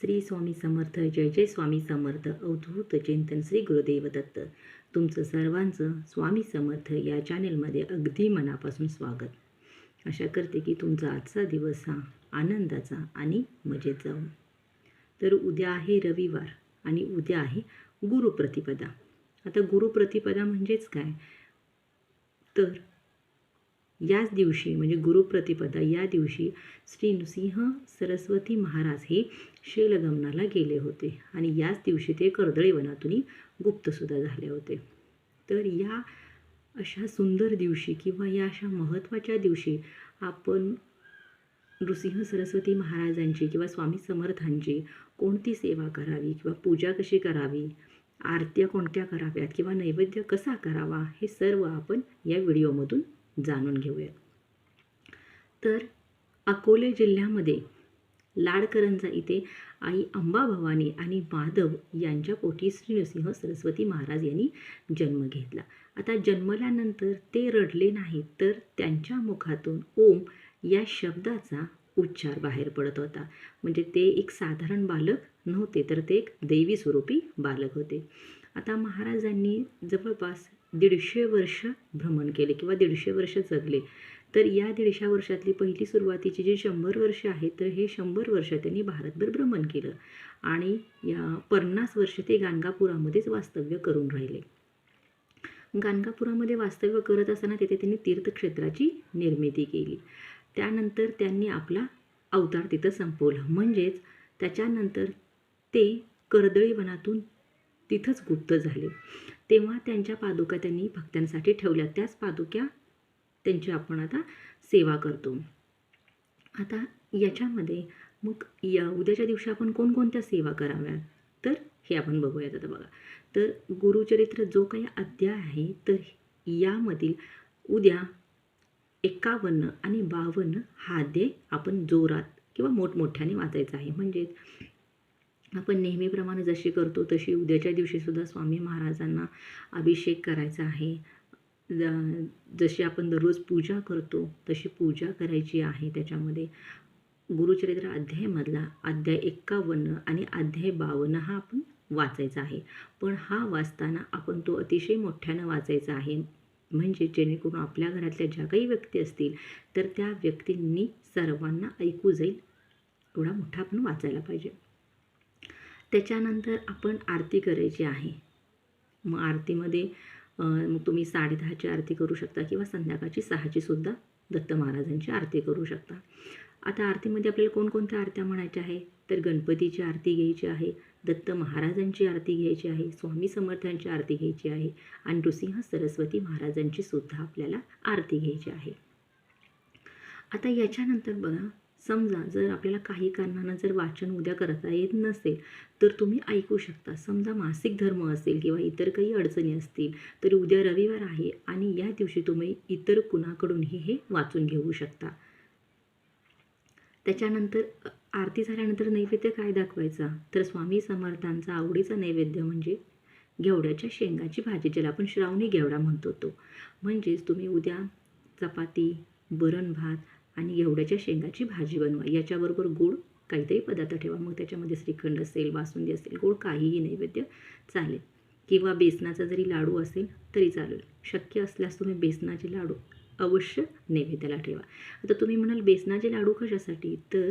श्री स्वामी समर्थ जय जय स्वामी समर्थ अवधूत चिंतन श्री गुरुदेव दत्त. तुमचं सर्वांचं स्वामी समर्थ या चॅनेलमध्ये अगदी मनापासून स्वागत. आशा करते की तुमचा आजचा दिवस हा आनंदाचा आणि मजेत जाऊ तर उद्या आहे रविवार आणि उद्या आहे गुरुप्रतिपदा. आता गुरुप्रतिपदा म्हणजेच काय? तर याच दिवशी म्हणजे गुरुप्रतिपदा या दिवशी श्री नृसिंह सरस्वती महाराज हे शैलगमनाला गेले होते. आणि याच दिवशी ते कर्दळीवनातून गुप्तसुद्धा झाले होते. तर या अशा सुंदर दिवशी किंवा या अशा महत्त्वाच्या दिवशी आपण नृसिंह सरस्वती महाराजांची किंवा स्वामी समर्थांची कोणती सेवा करावी किंवा पूजा कशी करावी आरत्या कोणत्या कराव्यात किंवा नैवेद्य कसा करावा हे सर्व आपण या व्हिडिओमधून जाणून घेऊयात तर अकोले जिल्ह्यामध्ये लाडकरंजा इथे आई अंबा भवानी आणि माधव यांच्या पोटी श्री नृसिंह सरस्वती महाराज यांनी जन्म घेतला. आता जन्मल्यानंतर ते रडले नाहीत तर त्यांच्या मुखातून ओम या शब्दाचा उच्चार बाहेर पडत होता. म्हणजे ते एक साधारण बालक नव्हते तर ते एक देवी स्वरूपी बालक होते. आता महाराजांनी जवळपास दीडशे वर्ष भ्रमण केले किंवा दीडशे वर्ष जगले. तर या दीडशे वर्षातली पहिली सुरुवातीची जी शंभर वर्ष आहेत तर हे शंभर वर्ष त्यांनी भारतभर भ्रमण केलं आणि या पन्नास वर्ष ते गाणगापुरामध्येच वास्तव्य करून राहिले. गाणगापुरामध्ये वास्तव्य करत असताना तिथे त्यांनी तीर्थक्षेत्राची निर्मिती केली. त्यानंतर त्यांनी आपला अवतार तिथं संपवला. म्हणजेच त्याच्यानंतर ते कर्दळीवनातून तिथंच गुप्त झाले. तेव्हा त्यांच्या पादुका त्यांनी भक्तांसाठी ठेवल्या. त्याच पादुक्या त्यांची आपण आता सेवा करतो. आता याच्यामध्ये मग या उद्याच्या दिवशी आपण कोणकोणत्या सेवा कराव्यात तर हे आपण बघूयात आता बघा. तर गुरुचरित्र जो काही अध्याय आहे तर यामधील उद्या एकावन्न आणि बावन्न हा अध्याय आपण जोरात किंवा मोठमोठ्याने वाचायचा आहे. म्हणजेच आपण नेहमीप्रमाणे जशी करतो तशी उद्याच्या दिवशीसुद्धा स्वामी महाराजांना अभिषेक करायचा आहे. ज- जशी आपण दररोज पूजा करतो तशी पूजा करायची आहे त्याच्यामध्ये. गुरुचरित्र अध्यायमधला अध्याय एक्कावन्न आणि अध्याय बावन्न हा आपण वाचायचा आहे. पण हा वाचताना आपण तो अतिशय मोठ्यानं वाचायचा आहे. म्हणजे जेणेकरून आपल्या घरातल्या ज्या काही व्यक्ती असतील तर त्या व्यक्तींनी सर्वांना ऐकू जाईल. एवढा मोठा आपण वाचायला पाहिजे. त्याच्यानंतर आपण आरती करायची आहे. मग आरतीमध्ये मग तुम्ही साडेदहाची आरती करू शकता किंवा संध्याकाळची सहाचीसुद्धा दत्त महाराजांची आरती करू शकता. आता आरतीमध्ये आपल्याला कोणकोणत्या आरत्या म्हणायच्या आहे तर गणपतीची आरती घ्यायची आहे दत्त महाराजांची आरती घ्यायची आहे स्वामी समर्थांची आरती घ्यायची आहे आणि नृसिंह सरस्वती महाराजांची सुद्धा आपल्याला आरती घ्यायची आहे. आता याच्यानंतर बघा समजा जर आपल्याला काही कारणानं जर वाचन उद्या करता येत नसेल तर तुम्ही ऐकू शकता. समजा मासिक धर्म असेल किंवा इतर काही अडचणी असतील तर उद्या रविवार आहे आणि या दिवशी तुम्ही इतर कुणाकडूनही हे वाचून घेऊ शकता. त्याच्यानंतर आरती झाल्यानंतर नैवेद्य काय दाखवायचा? तर स्वामी समर्थांचा आवडीचा नैवेद्य म्हणजे घेवड्याच्या शेंगाची भाजी ज्याला आपण श्रावणी घेवडा म्हणतो तो. म्हणजेच तुम्ही उद्या चपाती वरण भात आणि घेवड्याच्या शेंगाची भाजी बनवा. याच्याबरोबर गोड काहीतरी पदार्थ ठेवा. मग त्याच्यामध्ये श्रीखंड असेल बासुंदी असेल गोड काहीही नैवेद्य चालेल. किंवा बेसनाचा जरी लाडू असेल तरी चालेल. शक्य असल्यास तुम्ही बेसनाचे लाडू अवश्य नैवेद्याला ठेवा. आता तुम्ही म्हणाल बेसनाचे लाडू कशासाठी? तर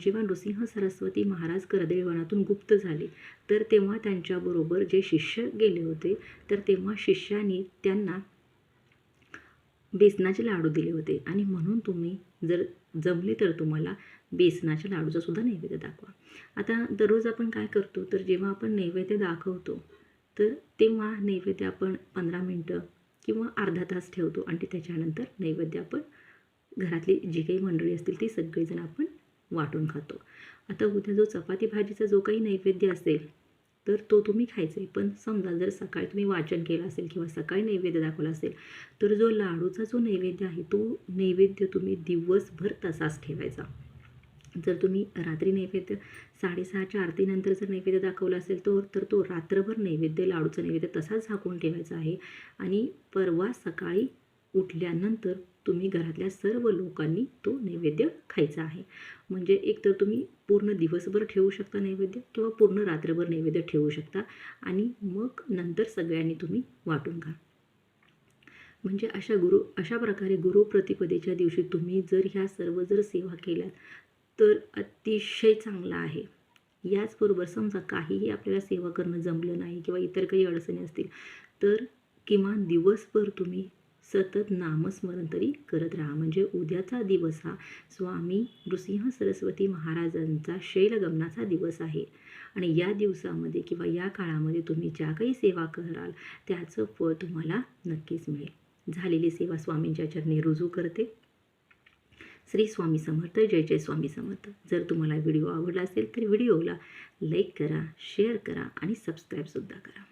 जेव्हा नृसिंह सरस्वती महाराज कर्दळीवनातून गुप्त झाले तर तेव्हा त्यांच्याबरोबर जे शिष्य गेले होते तर तेव्हा शिष्याने त्यांना बेसनाचे लाडू दिले होते. आणि म्हणून तुम्ही जर जमले तर तुम्हाला बेसनाच्या लाडूचा सुद्धा नैवेद्य दाखवा. आता दररोज आपण काय करतो? तर जेव्हा आपण नैवेद्य दाखवतो तर तेव्हा नैवेद्य आपण पंधरा मिनटं किंवा अर्धा तास ठेवतो आणि त्याच्यानंतर नैवेद्य आपण घरातली जी काही मंडळी असतील ती सगळेजण आपण वाटून खातो. आता उद्या जो चपाती भाजीचा जो काही नैवेद्य असेल तर तो तुम्ही खायचा आहे पण समजा जर सकाळी तुम्ही वाचन केलं असेल किंवा सकाळी नैवेद्य दाखवला असेल तर जो लाडूचा जो नैवेद्य आहे तो नैवेद्य तुम्ही दिवसभर तसाच ठेवायचा. जर तुम्ही रात्री नैवेद्य साडेसहाच्या आरतीनंतर जर नैवेद्य दाखवला असेल तो तर तो रात्रभर नैवेद्य लाडूचा नैवेद्य तसाच झाकून ठेवायचा आहे. आणि परवा सकाळी उठल्यानंतर तुम्ही घरातल्या सर्व लोकांनी तो नैवेद्य खायचा आहे. म्हणजे एक तर तुम्ही पूर्ण दिवसभर ठेवू शकता नैवेद्य किंवा पूर्ण रात्रभर नैवेद्य ठेवू शकता आणि मग नंतर सगळ्यांनी तुम्ही वाटून घ्या. म्हणजे अशा गुरु अशा प्रकारे गुरुप्रतिपदेच्या दिवशी तुम्ही जर ह्या सर्व जर सेवा केल्यात तर अतिशय चांगला आहे. याचबरोबर समजा काहीही आपल्याला सेवा करणं जमलं नाही किंवा इतर काही अडचणी असतील तर किमान दिवसभर तुम्ही सतत नामस्मरण तरी करत राहा. म्हणजे उद्याचा दिवस हा स्वामी नृसिंह सरस्वती महाराजांचा शैलगमनाचा दिवस आहे. आणि या दिवसामध्ये किंवा या काळामध्ये तुम्ही ज्या काही सेवा कराल त्याचं फळ तुम्हाला नक्कीच मिळेल. झालेली सेवा स्वामींच्या चरणी रुजू करते. श्री स्वामी समर्थ जय जय स्वामी समर्थ. जर तुम्हाला व्हिडिओ आवडला असेल तर व्हिडिओला लाईक करा शेअर करा आणि सबस्क्राईबसुद्धा करा.